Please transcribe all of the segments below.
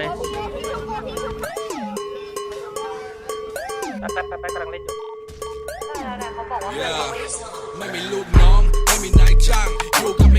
แป๊บแป๊บแป๊บแป๊บกำลังเล่นอยู่เขาบอกว่า Yeah ไม่มีลูกน้อง ไม่มีนายจ้างอยู่กับ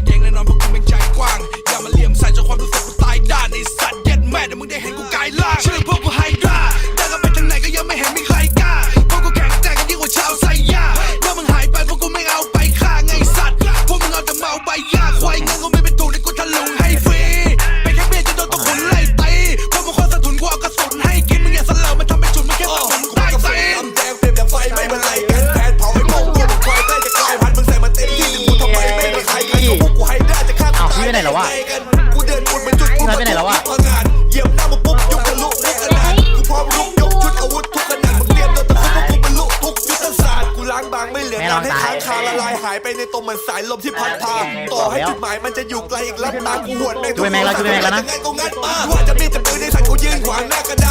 ลุทุกยุทธศาสตร์กูล้างบางไม่เหลือแม่งาลอนงให้ตายค้างคาละลายหายไปในตมเหมือนสายลมที่พัดพาต่อให้จุดหมายมันจะอยู่ไกลอีกลับตากูหวดแม่งช่วยแม่งแล้วช่วยแม่งแล้วนะยังไงกูงัดมาว่าจะมีจะปืนในสัตว์กูยืนขวางหน้ากระดา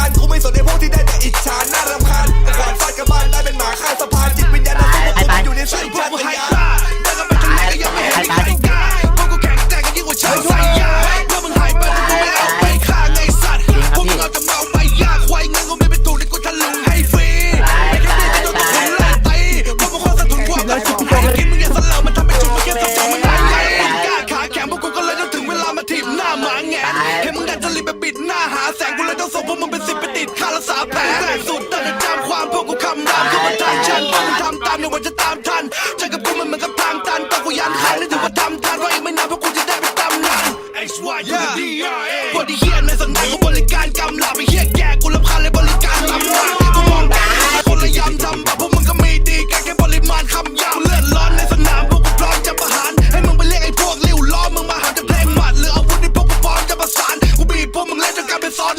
ษาแผลแต่สุดแต่จะจำความพวกกูคำรามคือมันทางฉันพวกมึงทำตามอย่าว่าจะตามทันเจอกับกูมันเหมือนกับทางตันแต่กูยันขันและถือว่าทำทันว่าอีกไม่นานพวกกูจะได้เป็นตำนาน X Y U D R A พวกที่เฮียในสนามกูบริการกำลับไปเฮียแก่กูรำคาญเลยบริการลำบากกูมองตาคนละยำทำแบบพวกมึงก็มีดีกันแค่ปริมาณคำยาวเลือดร้อนในสนามพวกกูพร้อมจะประหารให้มึงไปเรียกไอ้พวกลิ้วล้อมึงมาหาจะเพลงหมัดหรืออาวุธที่พวกกูพร้อมจะประสานกูบีบพวกมึงเล่นจนกลายเป็นซ้อน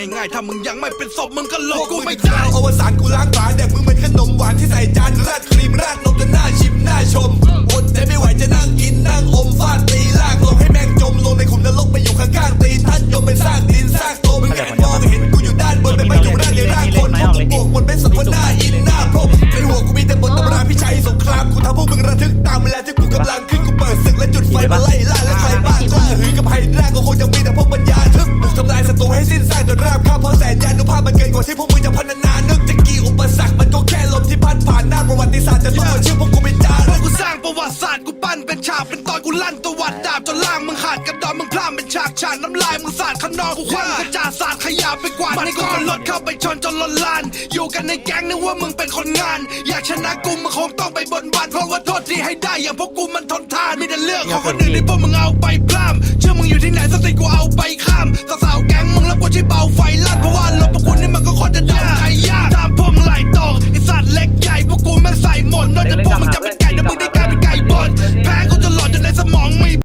ง่ายๆ ถ้ามึงยังไม่เป็นศพมึงก็หลบกูไม่ได้อวสานกูล้างบางแดกมึงเป็นขนมหวานที่ใส่จานราดครีมราดนมจนหน้าชิมหน้าชมอดใจไม่ไหวจะนั่งกินนั่งอมฟาดตีลากลงให้แม่งจมลงในขุมนรกไปอยู่ข้างๆตีนท่านยมเป็นซากดินซากโตมึงแอบมองเห็นกูอยู่ด้านบนเป็นมาอยู่ร่างในร่างคนพวกมึงบวกมันเป็นสัพพนาอินหน้าพรมในหัวกูมีแต่บทตำราพิชัยสงครามกูทำพวกมึงระทึกตามเวลาที่กูกำลังขึ้นกูเปิดศึกและจุดไฟมาไล่ล่าและใครบ้างกล้าหือกับไฮดราก็คงจะมีแต่พวกปัญญาทึก ให้สิ้นซากจนราบคาบเพราะแสนยานุภาพมันเกินกว่าที่พวกมึงจะพัฒนานึกจะกี่อุปสรรคมันก็แค่ลมที่พัดผ่านหน้าประวัติศาสตร์จะต้องเอาชื่อพวกกูเป็นจารึกกกูสร้างประวัติศาสตร์กูปั้นเป็นฉากเป็นตอนกูลั่นตวัดดาบจนล่างมึงขาดกระดอนมึงพลาดเป็นฉากฉากน้ำลายมึงสาดข้านอกกูควันกระจาดสาดขยะไปกวาดในก้อนรถเข้าไปชนจนล้นลาน อยู่กันในแก๊งนึกว่ามึงเป็นคนงาน อยากชนะกูมึงคงต้องไปบนบานเพราะว่าโทษที่ให้ได้อย่างพวกกูมันทนทานมีแต่เรื่องของคนอื่นที่พวกมึงเอาไปพร่ำเชื่อมึงอยู่ที่ไหนสติกูเอาไปข้า